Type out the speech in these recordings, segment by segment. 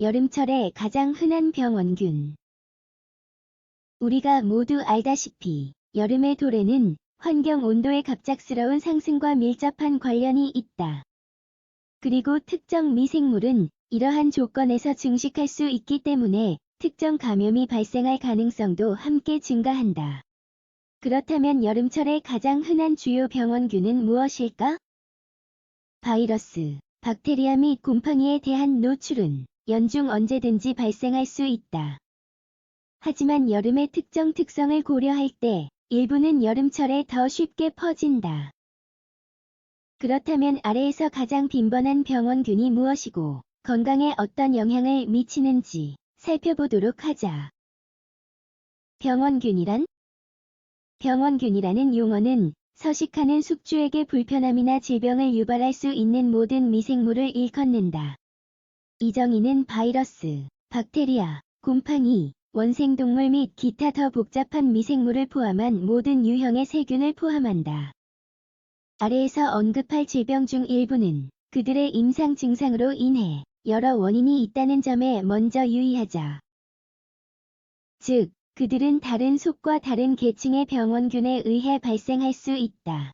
여름철에 가장 흔한 병원균. 우리가 모두 알다시피 여름의 도래는 환경 온도의 갑작스러운 상승과 밀접한 관련이 있다. 그리고 특정 미생물은 이러한 조건에서 증식할 수 있기 때문에 특정 감염이 발생할 가능성도 함께 증가한다. 그렇다면 여름철에 가장 흔한 주요 병원균은 무엇일까? 바이러스, 박테리아 및 곰팡이에 대한 노출은 연중 언제든지 발생할 수 있다. 하지만 여름의 특정 특성을 고려할 때 일부는 여름철에 더 쉽게 퍼진다. 그렇다면 아래에서 가장 빈번한 병원균이 무엇이고 건강에 어떤 영향을 미치는지 살펴보도록 하자. 병원균이란? 병원균이라는 용어는 서식하는 숙주에게 불편함이나 질병을 유발할 수 있는 모든 미생물을 일컫는다. 이 정의는 바이러스, 박테리아, 곰팡이, 원생동물 및 기타 더 복잡한 미생물을 포함한 모든 유형의 세균을 포함한다. 아래에서 언급할 질병 중 일부는 그들의 임상 증상으로 인해 여러 원인이 있다는 점에 먼저 유의하자. 즉, 그들은 다른 속과 다른 계층의 병원균에 의해 발생할 수 있다.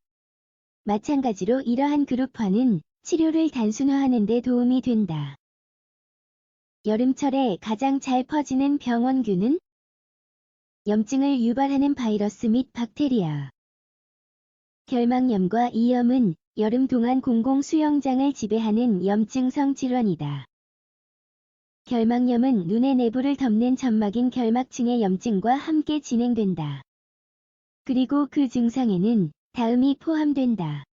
마찬가지로 이러한 그룹화는 치료를 단순화하는 데 도움이 된다. 여름철에 가장 잘 퍼지는 병원균은 염증을 유발하는 바이러스 및 박테리아. 결막염과 이염은 여름 동안 공공 수영장을 지배하는 염증성 질환이다. 결막염은 눈의 내부를 덮는 점막인 결막층의 염증과 함께 진행된다. 그리고 그 증상에는 다음이 포함된다.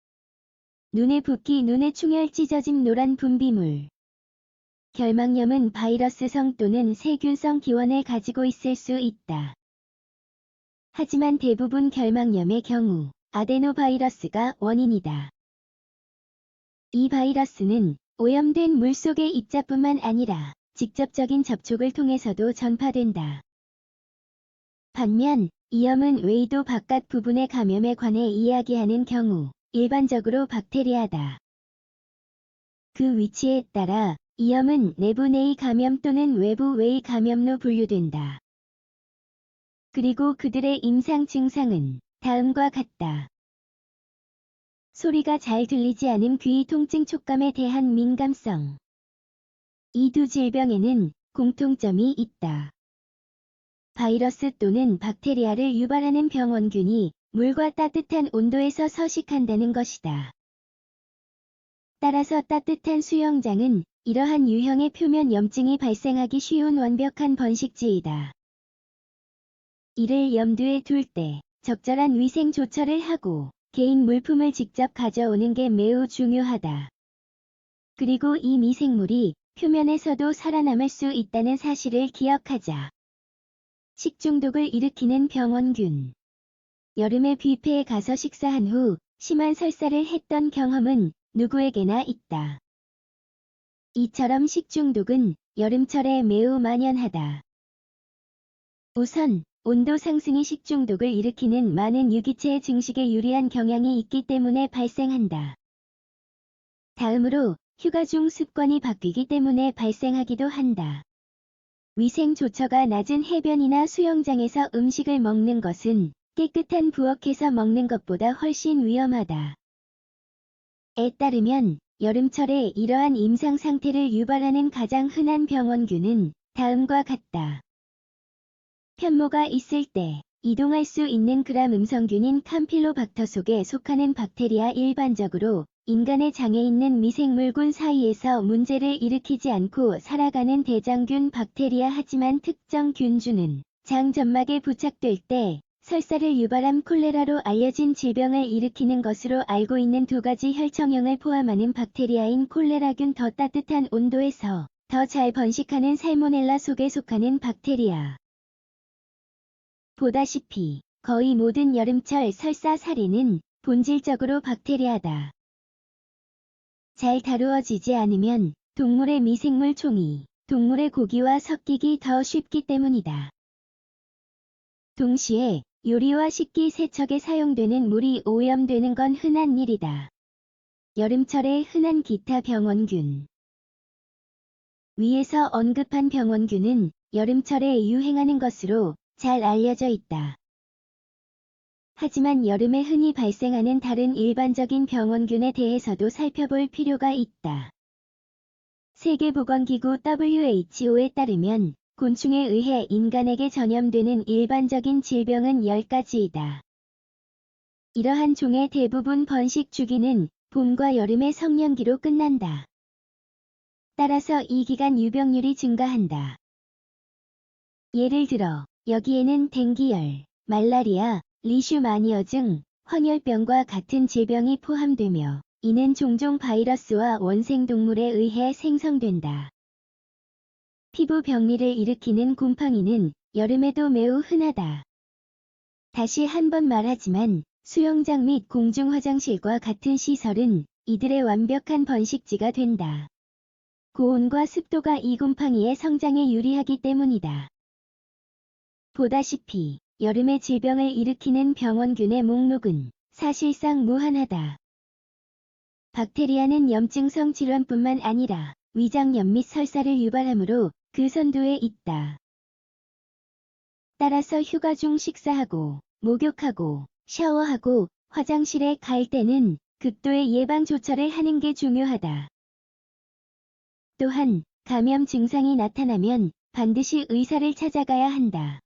눈의 붓기, 눈의 충혈, 찢어짐, 노란 분비물. 결막염은 바이러스성 또는 세균성 기원을 가지고 있을 수 있다. 하지만 대부분 결막염의 경우 아데노바이러스가 원인이다. 이 바이러스는 오염된 물 속의 입자뿐만 아니라 직접적인 접촉을 통해서도 전파된다. 반면 이염은 외이도 바깥 부분의 감염에 관해 이야기하는 경우 일반적으로 박테리아다. 그 위치에 따라 이염은 내부 내의 감염 또는 외부 외의 감염로 분류된다. 그리고 그들의 임상 증상은 다음과 같다. 소리가 잘 들리지 않음 귀 통증 촉감에 대한 민감성. 이 두 질병에는 공통점이 있다. 바이러스 또는 박테리아를 유발하는 병원균이 물과 따뜻한 온도에서 서식한다는 것이다. 따라서 따뜻한 수영장은 이러한 유형의 표면 염증이 발생하기 쉬운 완벽한 번식지이다. 이를 염두에 둘 때 적절한 위생 조처를 하고 개인 물품을 직접 가져오는 게 매우 중요하다. 그리고 이 미생물이 표면에서도 살아남을 수 있다는 사실을 기억하자. 식중독을 일으키는 병원균. 여름에 뷔페에 가서 식사한 후 심한 설사를 했던 경험은 누구에게나 있다. 이처럼 식중독은 여름철에 매우 만연하다. 우선 온도 상승이 식중독을 일으키는 많은 유기체의 증식에 유리한 경향이 있기 때문에 발생한다. 다음으로 휴가 중 습관이 바뀌기 때문에 발생하기도 한다. 위생 조처가 낮은 해변이나 수영장에서 음식을 먹는 것은 깨끗한 부엌에서 먹는 것보다 훨씬 위험하다. 에 따르면 여름철에 이러한 임상 상태를 유발하는 가장 흔한 병원균은 다음과 같다. 편모가 있을 때 이동할 수 있는 그람 음성균인 캄필로박터 속에 속하는 박테리아 일반적으로 인간의 장에 있는 미생물군 사이에서 문제를 일으키지 않고 살아가는 대장균 박테리아 하지만 특정 균주는 장 점막에 부착될 때 설사를 유발함 콜레라로 알려진 질병을 일으키는 것으로 알고 있는 두 가지 혈청형을 포함하는 박테리아인 콜레라균 더 따뜻한 온도에서 더 잘 번식하는 살모넬라 속에 속하는 박테리아. 보다시피 거의 모든 여름철 설사 사례는 본질적으로 박테리아다. 잘 다루어지지 않으면 동물의 미생물 총이 동물의 고기와 섞이기 더 쉽기 때문이다. 동시에 요리와 식기 세척에 사용되는 물이 오염되는 건 흔한 일이다. 여름철에 흔한 기타 병원균 위에서 언급한 병원균은 여름철에 유행하는 것으로 잘 알려져 있다. 하지만 여름에 흔히 발생하는 다른 일반적인 병원균에 대해서도 살펴볼 필요가 있다. 세계보건기구 WHO에 따르면 곤충에 의해 인간에게 전염되는 일반적인 질병은 10가지이다. 이러한 종의 대부분 번식 주기는 봄과 여름의 성년기로 끝난다. 따라서 이 기간 유병률이 증가한다. 예를 들어 여기에는 댕기열, 말라리아, 리슈마니아증, 황열병과 같은 질병이 포함되며 이는 종종 바이러스와 원생동물에 의해 생성된다. 피부 병리를 일으키는 곰팡이는 여름에도 매우 흔하다. 다시 한번 말하지만 수영장 및 공중 화장실과 같은 시설은 이들의 완벽한 번식지가 된다. 고온과 습도가 이 곰팡이의 성장에 유리하기 때문이다. 보다시피 여름에 질병을 일으키는 병원균의 목록은 사실상 무한하다. 박테리아는 염증성 질환뿐만 아니라 위장염 및 설사를 유발하므로 그 선두에 있다. 따라서 휴가 중 식사하고, 목욕하고, 샤워하고, 화장실에 갈 때는 극도의 예방 조처를 하는 게 중요하다. 또한 감염 증상이 나타나면 반드시 의사를 찾아가야 한다.